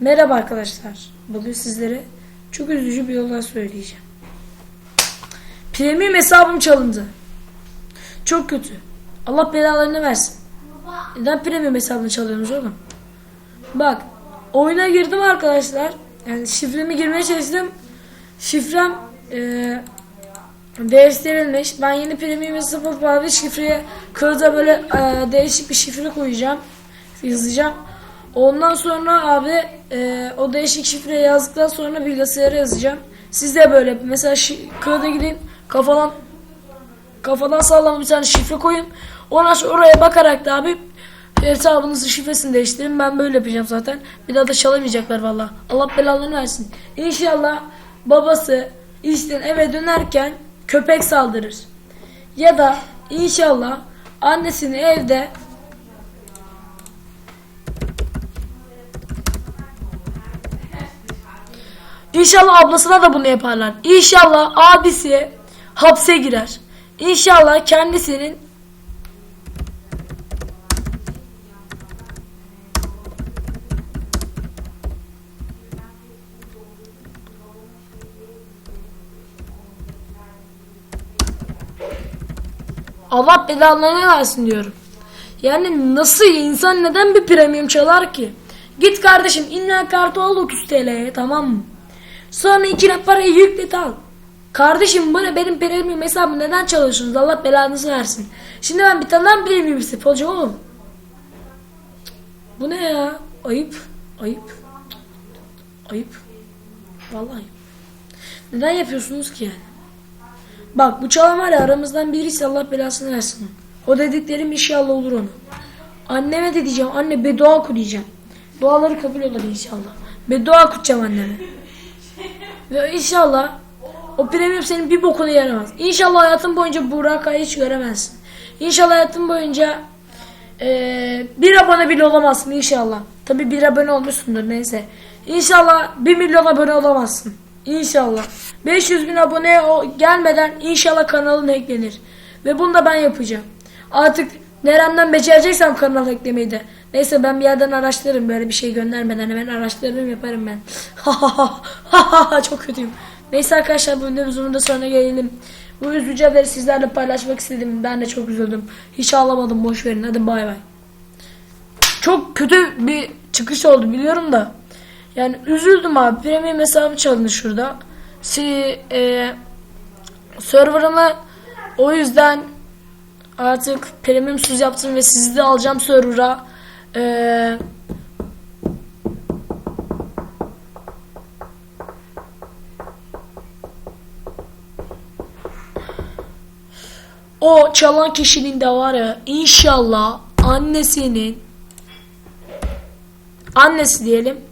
Merhaba arkadaşlar. Bugün sizlere çok üzücü bir olay söyleyeceğim. Premium hesabım çalındı. Çok kötü. Allah belalarını versin. Neden premium hesabını çalıyorsunuz oğlum? Bak oyuna girdim arkadaşlar. Yani şifremi girmeye çalıştım. Şifrem eee değiştirilmiş. Ben yeni premium hesabı abi şifreye kağıda böyle eee, değişik bir şifre koyacağım. Yazacağım. Ondan sonra abi eee, o değişik şifreyi yazdıktan sonra bilgisayara yazacağım. Siz de böyle mesela kağıda gidin kafadan kafadan sağlam bir tane şifre koyun. Ondan sonra oraya bakarak da abi hesabınızın şifresini değiştirin. Ben böyle yapacağım zaten. Bir daha da çalamayacaklar valla. Allah belalarını versin. İnşallah babası işten eve dönerken köpek saldırır. Ya da inşallah annesini evde İnşallah ablasına da bunu yaparlar. İnşallah abisi hapse girer. İnşallah kendisinin Allah belalarını versin diyorum. Yani nasıl insan neden bir premium çalar ki? Git kardeşim inler kartı al 30 TL'ye tamam mı? Sonra içine parayı yüklet al. Kardeşim bu ne benim premium hesabımı neden çalıyorsunuz? Allah belanızı versin. Şimdi ben bir tane daha premium hesap alacağım oğlum. Bu ne ya? Ayıp. Ayıp. Ayıp. Vallahi. Neden yapıyorsunuz ki yani? Bak bu çalan var ya aramızdan birisi Allah belasını versin. O dediklerim inşallah olur onu. Anneme de diyeceğim anne beddua oku diyeceğim. Duaları kabul olur inşallah. Beddua okutacağım anneme. Ve inşallah o premium senin bir bokuna yaramaz. İnşallah hayatın boyunca Burak'ı hiç göremezsin. İnşallah hayatın boyunca eee, bir abone bile olamazsın inşallah. Tabi bir abone olmuşsundur neyse. İnşallah bir milyon abone olamazsın. İnşallah. 500 bin abone gelmeden inşallah kanalın eklenir. Ve bunu da ben yapacağım. Artık neremden becereceksem kanal eklemeyi de. Neyse ben bir yerden araştırırım böyle bir şey göndermeden hemen araştırırım yaparım ben. Çok kötüyüm. Neyse arkadaşlar bu videomuzun da sonuna gelelim. Bu üzücü haberi sizlerle paylaşmak istedim. Ben de çok üzüldüm. Hiç ağlamadım boş verin. Hadi bay bay. Çok kötü bir çıkış oldu biliyorum da. Yani üzüldüm abi. Premium hesabı çalındı şurada. Si, e, server'ımı o yüzden artık premiumsuz yaptım ve sizi de alacağım server'a. E, o çalan kişinin de var ya inşallah annesinin annesi diyelim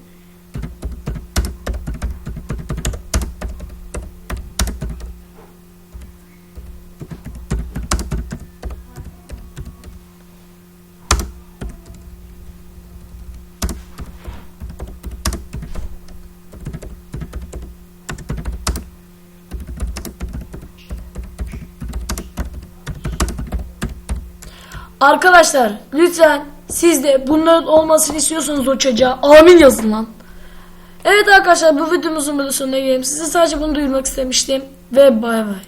Arkadaşlar lütfen siz de bunların olmasını istiyorsanız o çocuğa amin yazın lan. Evet arkadaşlar bu videomuzun burada sonuna gelelim. Size sadece bunu duyurmak istemiştim. Ve bay bay.